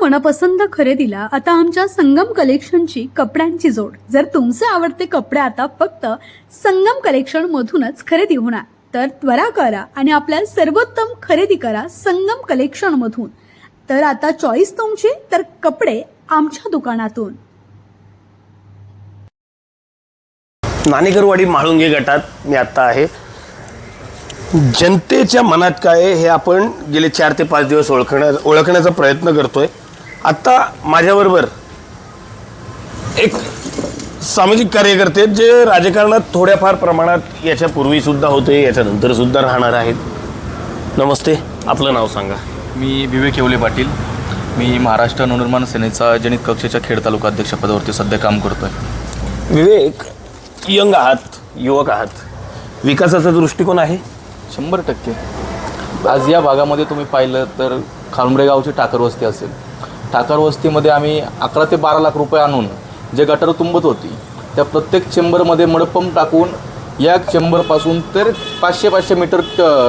मनपसंत खरेदीला आता आमच्या संगम कलेक्शनची कपड्यांची जोड. जर तुमचे आवडते कपडे आता फक्त संगम कलेक्शन मधूनच खरेदी होणार तर त्वरा करा आणि आपल्या सर्वोत्तम खरेदी करा संगम कलेक्शन मधून. तर आता चॉईस तुमची तर कपडे आमच्या दुकानातून. नाणेकरवाडी म्हाळुंगे गटात मी आत्ता आहे. जनतेच्या मनात काय हे आपण गेले चार ते पाच दिवस ओळखण्या ओळखण्याचा प्रयत्न करतोय. आत्ता माझ्याबरोबर एक सामाजिक कार्यकर्ते आहेत जे राजकारणात थोड्याफार प्रमाणात याच्या पूर्वीसुद्धा होते याच्यानंतर सुद्धा राहणार आहेत. नमस्ते आपलं नाव सांगा. मी विवेक येवले पाटील. मी महाराष्ट्र नवनिर्माण सेनेचा जनित कक्षेच्या खेड तालुका अध्यक्षपदावरती सध्या काम करतोय. विवेक यंग आहात युवक आहात. विकासाचा दृष्टिकोन आहे? शंभर टक्के. आज या भागामध्ये तुम्ही पाहिलं तर खालुंबरे गावची टाकर वस्ती असेल. टाकर वस्तीमध्ये आम्ही अकरा ते बारा लाख रुपये आणून जे गटर तुंबत होती त्या प्रत्येक चेंबरमध्ये मडपंप टाकून या चेंबरपासून तर पाचशे पाचशे मीटर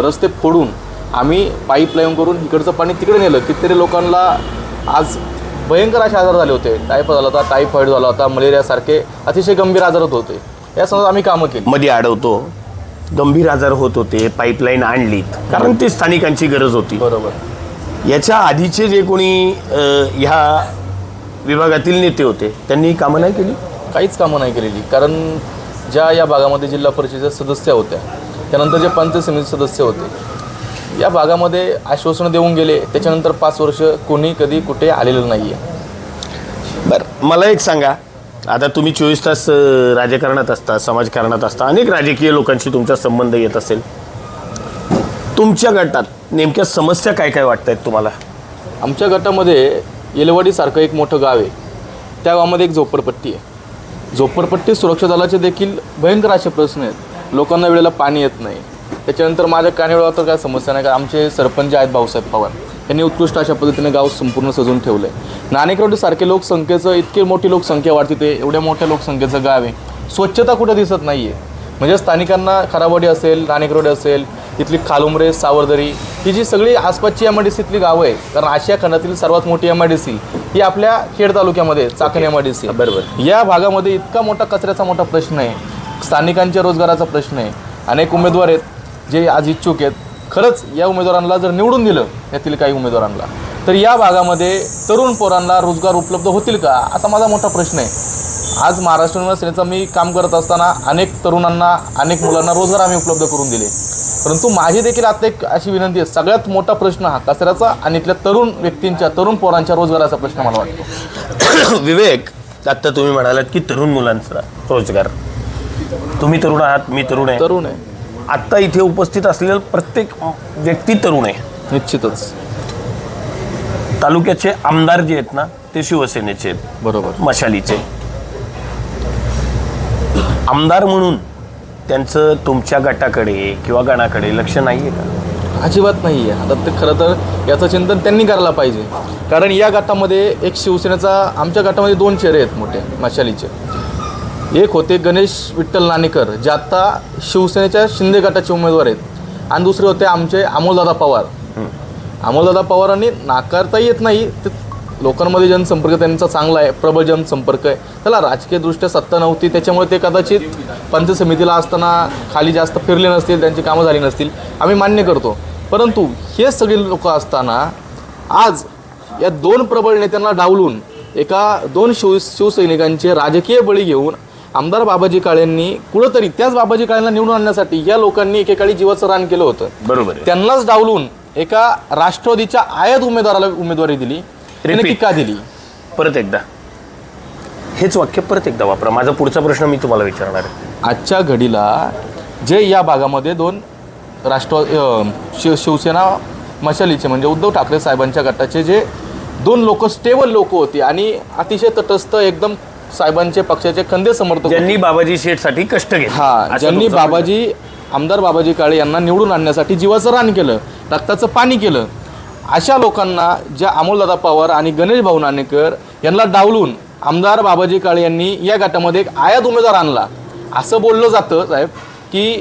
रस्ते फोडून आम्ही पाईप लाईन करून इकडचं पाणी तिकडे नेलं कितीतरी लोकांना आज भयंकर असे आजार झाले होते. टायफॉइड झाला होता टायफॉइड झाला होता मलेरियासारखे अतिशय गंभीर आजार होत होते. या संदर्भात आम्ही कामं केली. मध्ये अडवतो गंभीर आजार होत होते पाईपलाईन आणलीत कारण ती स्थानिकांची गरज होती. बरोबर. याच्या आधीचे जे कोणी ह्या विभागातील नेते होते त्यांनी ही कामं नाही केली? काहीच कामं नाही केलेली. कारण ज्या या भागामध्ये जिल्हा परिषदेच्या सदस्य होत्या त्यानंतर जे पंचायत समिती सदस्य होते या भागामध्ये आश्वासनं देऊन गेले त्याच्यानंतर पाच वर्ष कोणी कधी कुठे आलेलं नाही आहे बरं मला एक सांगा. आता तुम्ही चोवीस तास राजकारणात असता समाजकारणात असता अनेक राजकीय लोकांशी तुमचा संबंध येत असेल. तुमच्या गटात नेमक्या समस्या काय काय वाटत आहेत तुम्हाला? आमच्या गटामध्ये येलवाडीसारखं एक मोठं गाव आहे. त्या गावामध्ये एक झोपडपट्टी आहे. झोपडपट्टी सुरक्षा दलाचे देखील भयंकर असे प्रश्न आहेत. लोकांना वेळेला पाणी येत नाही. त्याच्यानंतर माझ्या कानेवेळा तर काय समस्या नाही का आमचे सरपंच आहेत भाऊसाहेब पवार यांनी उत्कृष्ट अशा पद्धतीने गाव संपूर्ण सजवून ठेवलं आहे नाणेकरोडीसारखे लोकसंख्येचं इतकी मोठी लोकसंख्या वाढते ते एवढ्या मोठ्या लोकसंख्येचं गाव आहे. स्वच्छता कुठं दिसत नाही आहे म्हणजे स्थानिकांना खराबवाडी असेल नाणेकरवाडी असेल इथली खालुमरे सावरदरी ही जी सगळी आसपासची एम आय डी सीतली गावं आहे कारण आशिया खंडातील सर्वात मोठी एम आय डी सी ही आपल्या खेड तालुक्यामध्ये Chakan M I D C बरोबर. या भागामध्ये इतका मोठा कचऱ्याचा मोठा प्रश्न आहे स्थानिकांच्या रोजगाराचा प्रश्न आहे अनेक उमेदवार आहेत जे आज इच्छुक आहेत. खरंच या उमेदवारांना जर निवडून दिलं यातील काही उमेदवारांना तर या भागामध्ये तरुण पोरांना रोजगार उपलब्ध होतील का? असा माझा मोठा प्रश्न आहे. आज महाराष्ट्र युवा सेनेचा मी काम करत असताना अनेक तरुणांना अनेक मुलांना रोजगार आम्ही उपलब्ध करून दिले. परंतु माझी देखील आता एक अशी विनंती आहे सगळ्यात मोठा प्रश्न हा कचऱ्याचा आणि इथल्या तरुण व्यक्तींच्या तरुण पोरांच्या रोजगाराचा प्रश्न मला वाटतो. विवेक आत्ता तुम्ही म्हणालात की तरुण मुलांचा रोजगार. तुम्ही तरुण आहात मी तरुण आहे. तरुण आहे. आत्ता इथे उपस्थित असलेला प्रत्येक व्यक्ती तरुण आहे. निश्चितच. तालुक्याचे आमदार जे आहेत ना ते शिवसेनेचे आहेत. बरोबर. मशालीचे. आमदार म्हणून त्यांचं तुमच्या गटाकडे किंवा गणाकडे लक्ष नाही आहे का? अजिबात नाही आहे आता ते खरं तर याचं चिंतन त्यांनी करायला पाहिजे. कारण या गटामध्ये एक शिवसेनेचा आमच्या गटामध्ये दोन चेहरे आहेत मोठे मशालीचे. एक होते गणेश विठ्ठल नाणेकर जे आत्ता शिवसेनेच्या शिंदे गटाचे उमेदवार आहेत. आणि दुसरे होते आमचे अमोलदादा पवार. अमोलदादा पवारांनी नाकारता येत नाही ते लोकांमध्ये जनसंपर्क त्यांचा चांगला आहे प्रबळ जनसंपर्क आहे. त्याला राजकीयदृष्ट्या सत्ता नव्हती त्याच्यामुळे ते कदाचित पंचायत समितीला असताना खाली जास्त फिरले नसतील त्यांची कामं झाली नसतील आम्ही मान्य करतो. परंतु हे सगळे लोक असताना आज या दोन प्रबळ नेत्यांना डावलून एका दोन शिव शिवसैनिकांचे राजकीय बळी घेऊन आमदार बाबाजी काळेंनी कुठंतरी त्याच बाबाजी काळेंना निवडून आणण्यासाठी या लोकांनी एकेकाळी जीवाचं रान केलं होतं. बरोबर. त्यांनाच डावलून एका राष्ट्रवादीच्या आयात उमेदवाराला उमेदवारी दिली. Repeat. का दिली. परत एकदा. हेच वाक्य परत एकदा वापरा. माझा पुढचा प्रश्न मी तुम्हाला विचारणार आहे. आजच्या घडीला जे या भागामध्ये दोन राष्ट्र अं, शिव शिवसेना मशालीचे म्हणजे उद्धव ठाकरे साहेबांच्या गटाचे जे दोन लोक स्टेबल लोक होते आणि अतिशय तटस्थ एकदम साहेबांचे पक्षाचे खंदे समर्थक होते. ज्यांनी बाबाजी शेठसाठी कष्ट घेतले. हा असं ज्यांनी तुमचं म्हणणं बाबाजी आमदार बाबाजी काळे यांना निवडून आणण्यासाठी जीवाचं रान केलं रक्ताचं पाणी केलं अशा लोकांना ज्या अमोलदादा पवार आणि गणेश भाऊ नाणेकर यांना डावलून आमदार बाबाजी काळे यांनी या गटामध्ये एक आयात उमेदवार आणला. असं बोललं जातं साहेब की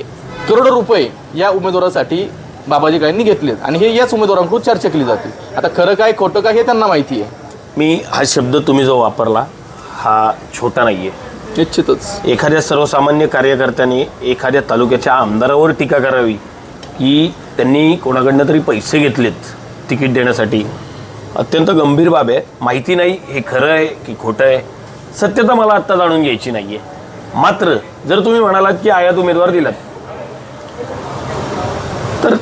करोडो रुपये या उमेदवारासाठी बाबाजी काळेंनी घेतलेत आणि हे याच उमेदवारांकडून चर्चा केली जाते. आता खरं काय खोटं काय हे त्यांना माहिती आहे. मी हा शब्द तुम्ही जो वापरला हा छोटा नाही आहे निश्चितच. एखाद्या सर्वसामान्य कार्यकर्त्याने एखाद्या तालुक्याच्या आमदारावर टीका करावी की त्यांनी कोणाकडनं तरी पैसे घेतलेत. तिकीट देण्यासाठी. अत्यंत गंभीर बाब आहे. माहिती नाही हे खरं आहे की खोटं आहे. सत्यता मला आत्ता जाणून घ्यायची नाही आहे मात्र जर तुम्ही म्हणालात की आयात उमेदवार दिलात तर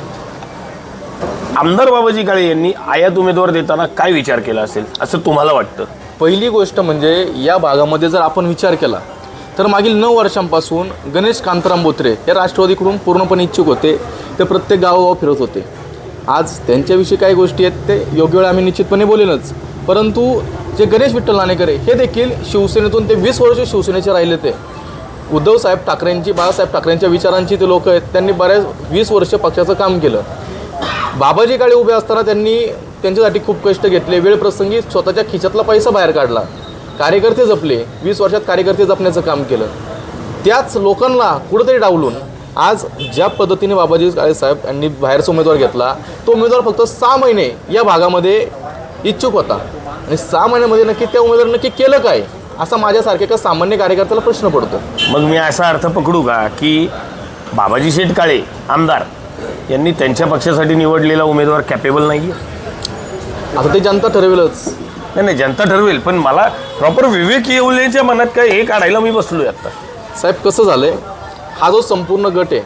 आमदार बाबाजी काळे यांनी आयात उमेदवार देताना काय विचार केला असेल असं तुम्हाला वाटतं? पहिली गोष्ट म्हणजे या भागामध्ये जर आपण विचार केला तर मागील नऊ वर्षांपासून गणेश कांताराम बोत्रे हे राष्ट्रवादीकडून पूर्णपणे इच्छुक होते. ते प्रत्येक गावोगाव फिरत होते. आज त्यांच्याविषयी काही गोष्टी आहेत ते योग्य वेळ आम्ही निश्चितपणे बोलेनच. परंतु जे गणेश विठ्ठल नाणेकर आहे हे देखील शिवसेनेतून ते वीस वर्ष शिवसेनेचे राहिले ते. उद्धव साहेब ठाकरेंची बाळासाहेब ठाकरेंच्या विचारांची ते लोक आहेत त्यांनी बऱ्याच वीस वर्ष पक्षाचं काम केलं. बाबाजी काळे उभे असताना त्यांनी त्यांच्यासाठी खूप कष्ट घेतले वेळ प्रसंगी स्वतःच्या खिशातला पैसा बाहेर काढला. कार्यकर्ते जपले वीस वर्षात कार्यकर्ते जपण्याचं काम केलं. त्याच लोकांना कुठंतरी डावलून आज ज्या पद्धतीने बाबाजी काळे साहेब यांनी बाहेरचा उमेदवार घेतला तो उमेदवार फक्त सहा महिने या भागामध्ये इच्छुक होता. आणि सहा महिन्यामध्ये नक्की त्या उमेदवार नक्की केलं काय असा माझ्यासारख्या एका सामान्य कार्यकर्त्याला प्रश्न पडतो. मग मी असा अर्थ पकडू का की बाबाजी शेठ काळे आमदार यांनी त्यांच्या पक्षासाठी निवडलेला उमेदवार कॅपेबल नाही आहे आता ते जनता ठरवेलच. नाही नाही जनता ठरवेल पण मला प्रॉपर विवेक येवलेच्या मनात काय हे काढायला मी बसलोय आता. साहेब कसं झालं आहे हा जो संपूर्ण गट आहे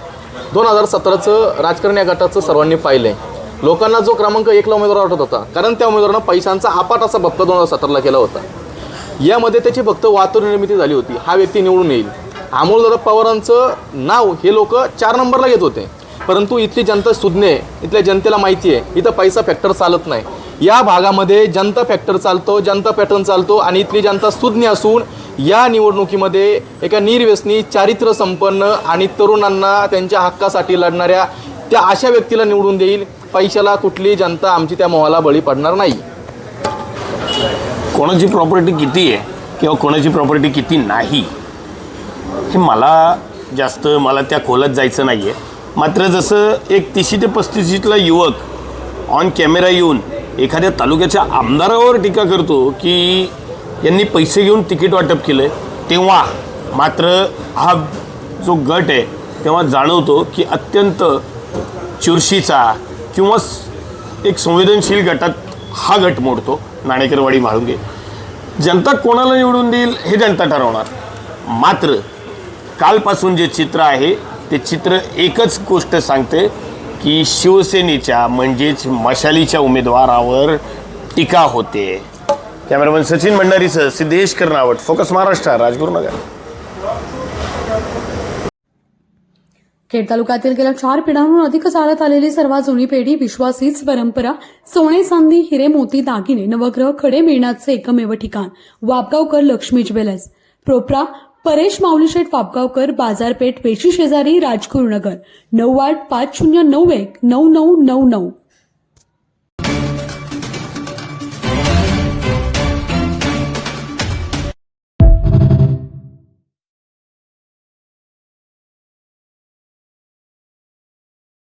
दोन हजार सतराचं राजकारण या गटाचं सर्वांनी पाहिलं आहे लोकांना जो क्रमांक एकला उमेदवार वाटत होता कारण त्या उमेदवारानं पैशांचा अपाट असा भक्त दोन हजार सतराला केला होता. यामध्ये त्याची फक्त वाहतूक निर्मिती झाली होती हा व्यक्ती निवडून येईल. अमोलदादा पवारांचं नाव हे लोक चार नंबरला घेत होते. परंतु इथली जनता सुज्ञ आहे इथल्या जनतेला माहिती आहे इथं पैसा फॅक्टर चालत नाही. या भागामध्ये जनता फॅक्टर चालतो जनता पॅटर्न चालतो आणि इथली जनता सुज्ञ असून या निवडणुकीमध्ये एका निर्व्यसनी चारित्र्य संपन्न आणि तरुणांना त्यांच्या हक्कासाठी लढणाऱ्या त्या अशा व्यक्तीला निवडून देईल. पैशाला कुठली जनता आमची त्या मोहाला बळी पडणार नाही. कोणाची प्रॉपर्टी किती आहे किंवा कोणाची प्रॉपर्टी किती नाही हे मला जास्त मला त्या खोलात जायचं नाही आहे मात्र जसं एक तीसशे ते पस्तीसशीतला युवक ऑन कॅमेरा येऊन एखाद्या तालुक्याच्या आमदारावर टीका करतो की यांनी पैसे घेऊन तिकीट वाटप केलं. तेव्हा मात्र हा जो गट आहे तेव्हा जाणवतो की अत्यंत चुरशीचा किंवा एक संवेदनशील गटात हा गट मोडतो नाणेकरवाडी म्हाळुंगे. जनता कोणाला निवडून देईल हे जनता ठरवणार. मात्र कालपासून जे चित्र आहे ते चित्र एकच गोष्ट सांगते की शिवसेनेच्या म्हणजेच मशालीच्या उमेदवारावर टीका होते. कॅमेरामन सचिन भंडारीसह सिद्धेश कर्नावट फोकस महाराष्ट्र राजगुरुनगर. खेड तालुक्यातील गेल्या चार पिढ्यांहून अधिक चालत आलेली सर्वात जुनी पेढी विश्वासीच परंपरा सोने चांदी हिरे मोती दागिने नवग्रह खडे मिळण्याचे एकमेव ठिकाण वापगावकर लक्ष्मी ज्वेलर्स. प्रोप्रा परेश माऊलीशेठ वापगावकर बाजारपेठ पेशी शेजारी राजगुरुनगर. नऊ आठ पाच शून्य नऊ एक नऊ नऊ नऊ नऊ.